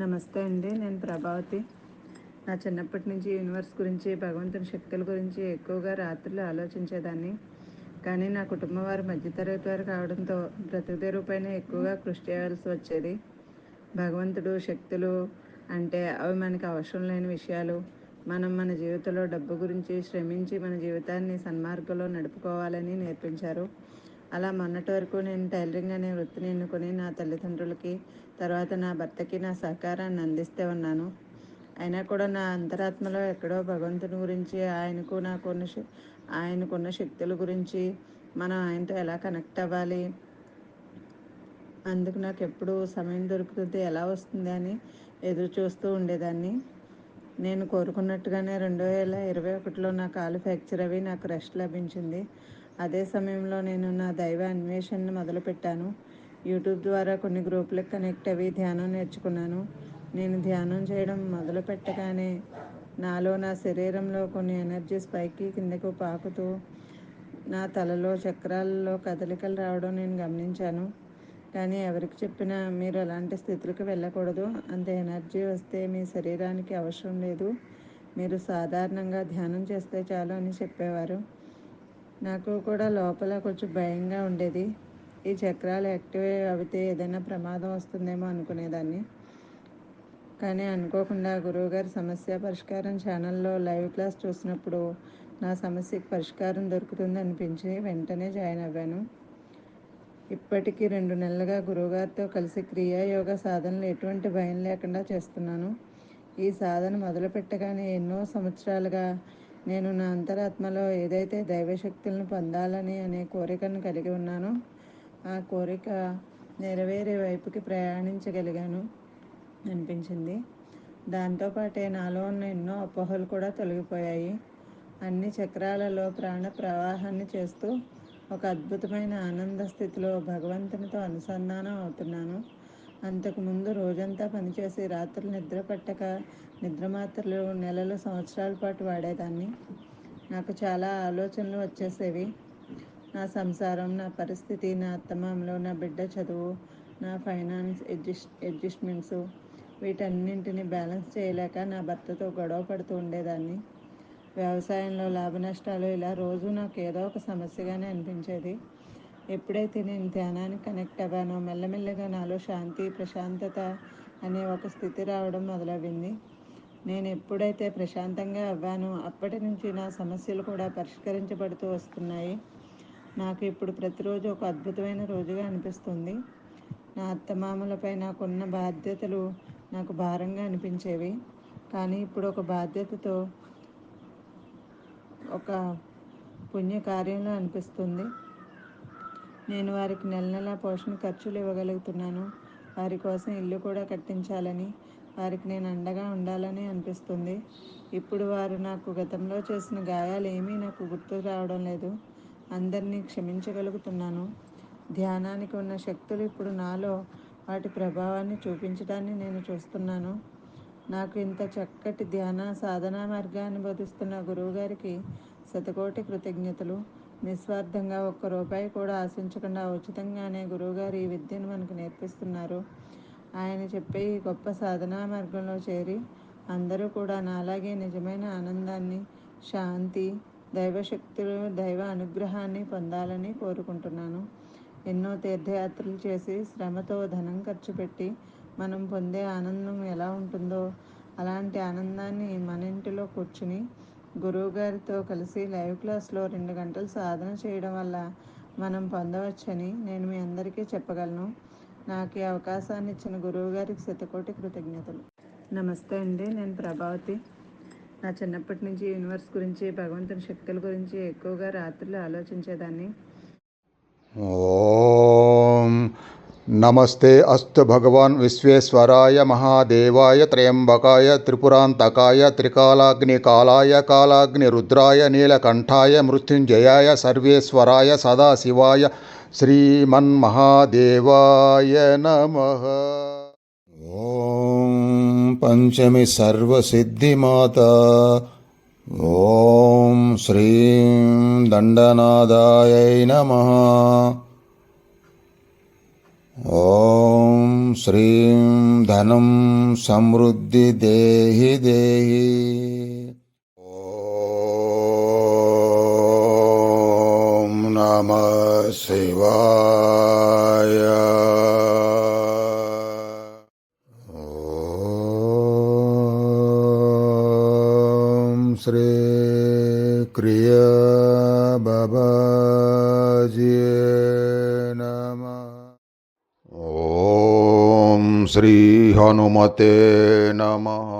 నమస్తే అండి నేను ప్రభావతి. నా చిన్నప్పటి నుంచి యూనివర్స్ గురించి భగవంతుని శక్తుల గురించి ఎక్కువగా రాత్రులు ఆలోచించేదాన్ని. కానీ నా కుటుంబం వారు మధ్యతరగతి వారు కావడంతో బ్రతుకుతెరువుపైన ఎక్కువగా కృషి చేయాల్సి వచ్చేది. భగవంతుడు శక్తులు అంటే అవి మనకి అవసరం లేని విషయాలు. మనం మన జీవితంలో డబ్బు గురించి శ్రమించి మన జీవితాన్ని సన్మార్గంలో నడుపుకోవాలని నేర్పించారు. అలా మొన్నటి వరకు నేను టైలరింగ్ అనే వృత్తిని ఎన్నుకొని నా తల్లిదండ్రులకి తర్వాత నా భర్తకి నా సహకారాన్ని అందిస్తే ఉన్నాను. అయినా కూడా నా అంతరాత్మలో ఎక్కడో భగవంతుని గురించి ఆయనకు నాకున్న శ- ఆయనకున్న శక్తుల గురించి మనం ఆయనతో ఎలా కనెక్ట్ అవ్వాలి? అందుకు నాకు ఎప్పుడు సమయం దొరుకుతుంది ఎలా వస్తుంది అని ఎదురు చూస్తూ ఉండేదాన్ని. నేను కోరుకున్నట్టుగానే రెండు వేల ఇరవై ఒకటిలో నా కాలు ఫ్రాక్చర్ అవి నాకు రెస్ట్ లభించింది. అదే సమయంలో నేను నా దైవ అన్వేషణను మొదలుపెట్టాను. యూట్యూబ్ ద్వారా కొన్ని గ్రూపులకు కనెక్ట్ అవి ధ్యానం నేర్చుకున్నాను. నేను ధ్యానం చేయడం మొదలు పెట్టగానే నాలో నా శరీరంలో కొన్ని ఎనర్జీస్ పైకి కిందకు పాకుతూ నా తలలో చక్రాలలో కదలికలు రావడం నేను గమనించాను. కానీ ఎవరికి చెప్పినా మీరు అలాంటి స్థితులకు వెళ్ళకూడదు. అంత ఎనర్జీ వస్తే మీ శరీరానికి అవసరం లేదు. మీరు సాధారణంగా ధ్యానం చేస్తే చాలు అని చెప్పేవారు. నాకు కూడా లోపల కొంచెం భయంగా ఉండేది. ఈ చక్రాలు యాక్టివ్ అయితే ఏదైనా ప్రమాదం వస్తుందేమో అనుకునేదాన్ని. కానీ అనుకోకుండా గురువుగారి సమస్య పరిష్కారం ఛానల్లో లైవ్ క్లాస్ చూసినప్పుడు నా సమస్యకి పరిష్కారం దొరుకుతుంది అనిపించి వెంటనే జాయిన్ అవ్వాను. ఇప్పటికీ రెండు నెలలుగా గురువుగారితో కలిసి క్రియాయోగ సాధనలు ఎటువంటి భయం లేకుండా చేస్తున్నాను. ఈ సాధన మొదలుపెట్టగానే ఎన్నో సంవత్సరాలుగా నేను నా అంతరాత్మలో ఏదైతే దైవశక్తులను పొందాలని అనే కోరికను కలిగి ఉన్నానో ఆ కోరిక నెరవేరే వైపుకి ప్రయాణించగలిగాను అనిపించింది. దాంతోపాటే నాలో ఉన్న ఎన్నో అపోహలు కూడా తొలగిపోయాయి. అన్ని చక్రాలలో ప్రాణ ప్రవాహాన్ని చేస్తూ ఒక అద్భుతమైన ఆనంద స్థితిలో భగవంతునితో అనుసంధానం అవుతున్నాను. అంతకుముందు రోజంతా పనిచేసి రాత్రులు నిద్ర పట్టక నిద్ర మాత్రలు నెలలు సంవత్సరాల పాటు వాడేదాన్ని. నాకు చాలా ఆలోచనలు వచ్చేసేవి. నా సంసారం నా పరిస్థితి నా అత్తమామలు నా బిడ్డ చదువు నా ఫైనాన్స్ అడ్జస్ట్ అడ్జస్ట్మెంట్స్ వీటన్నింటిని బ్యాలెన్స్ చేయలేక నా భర్తతో గొడవ పడుతూ ఉండేదాన్ని. వ్యవసాయంలో లాభ నష్టాలు ఇలా రోజు నాకు ఏదో ఒక సమస్యగానే అనిపించేది. ఎప్పుడైతే నేను ధ్యానానికి కనెక్ట్ అవ్వానో మెల్లమెల్లగా నాలో శాంతి ప్రశాంతత అనే ఒక స్థితి రావడం మొదలవ్వింది. నేను ఎప్పుడైతే ప్రశాంతంగా అవ్వానో అప్పటి నుంచి నా సమస్యలు కూడా పరిష్కరించబడుతూ వస్తున్నాయి. నాకు ఇప్పుడు ప్రతిరోజు ఒక అద్భుతమైన రోజుగా అనిపిస్తుంది. నా అత్తమామలపై నాకున్న బాధ్యతలు నాకు భారంగా అనిపించేవి. కానీ ఇప్పుడు ఒక బాధ్యతతో ఒక పుణ్యకార్యంలో అనిపిస్తుంది. నేను వారికి నెల నెల పోషణ ఖర్చులు ఇవ్వగలుగుతున్నాను. వారి కోసం ఇల్లు కూడా కట్టించాలని వారికి నేను అండగా ఉండాలని అనిపిస్తుంది. ఇప్పుడు వారు నాకు గతంలో చేసిన గాయాలు ఏమీ నాకు గుర్తు రావడం లేదు. అందరినీ క్షమించగలుగుతున్నాను. ధ్యానానికి ఉన్న శక్తులు ఇప్పుడు నాలో వాటి ప్రభావాన్ని చూపించడాన్ని నేను చూస్తున్నాను. నాకు ఇంత చక్కటి ధ్యాన సాధనా మార్గాన్ని బోధిస్తున్న గురువుగారికి శతకోటి కృతజ్ఞతలు. నిస్వార్థంగా ఒక్క రూపాయి కూడా ఆశించకుండా ఉచితంగానే గురువుగారు ఈ విద్యను మనకు నేర్పిస్తున్నారు. ఆయన చెప్పే ఈ గొప్ప సాధనా మార్గంలో చేరి అందరూ కూడా నాలాగే నిజమైన ఆనందాన్ని శాంతి దైవశక్తులు దైవ అనుగ్రహాన్ని పొందాలని కోరుకుంటున్నాను. ఎన్నో తీర్థయాత్రలు చేసి శ్రమతో ధనం ఖర్చు పెట్టి మనం పొందే ఆనందం ఎలా ఉంటుందో అలాంటి ఆనందాన్ని మన ఇంటిలో కూర్చుని గురువుగారితో కలిసి లైవ్ క్లాస్లో రెండు గంటలు సాధన చేయడం వల్ల మనం పొందవచ్చని నేను మీ అందరికీ చెప్పగలను. నాకు ఈ అవకాశాన్ని ఇచ్చిన గురువుగారికి శతకోటి కృతజ్ఞతలు. నమస్తే అండి నేను ప్రభావతి. నా చిన్నప్పటి నుంచి యూనివర్స్ గురించి భగవంతుని శక్తుల గురించి ఎక్కువగా రాత్రులు ఆలోచించేదాన్ని. ఓ नमस्ते अस्तु भगवान् विश्वेश्वराय महादेवाय त्र्यम्बकाय त्रिपुरान्तकाय त्रिकालाग्निकालाय कालाग्निरुद्राय नीलकण्ठाय मृत्युञ्जयाय सर्वेश्वराय सदाशिवाय श्रीमन्महादेवाय नमः ॐ पञ्चमी सर्वसिद्धिमाता ॐ श्रीं दण्डनादायै नमः ॐ श्रीं धनं समृद्धि देहि देहि ॐ नमः शिवाय ॐ श्री क्रिया बाबाजी શ્રી હનુમતે નમઃ.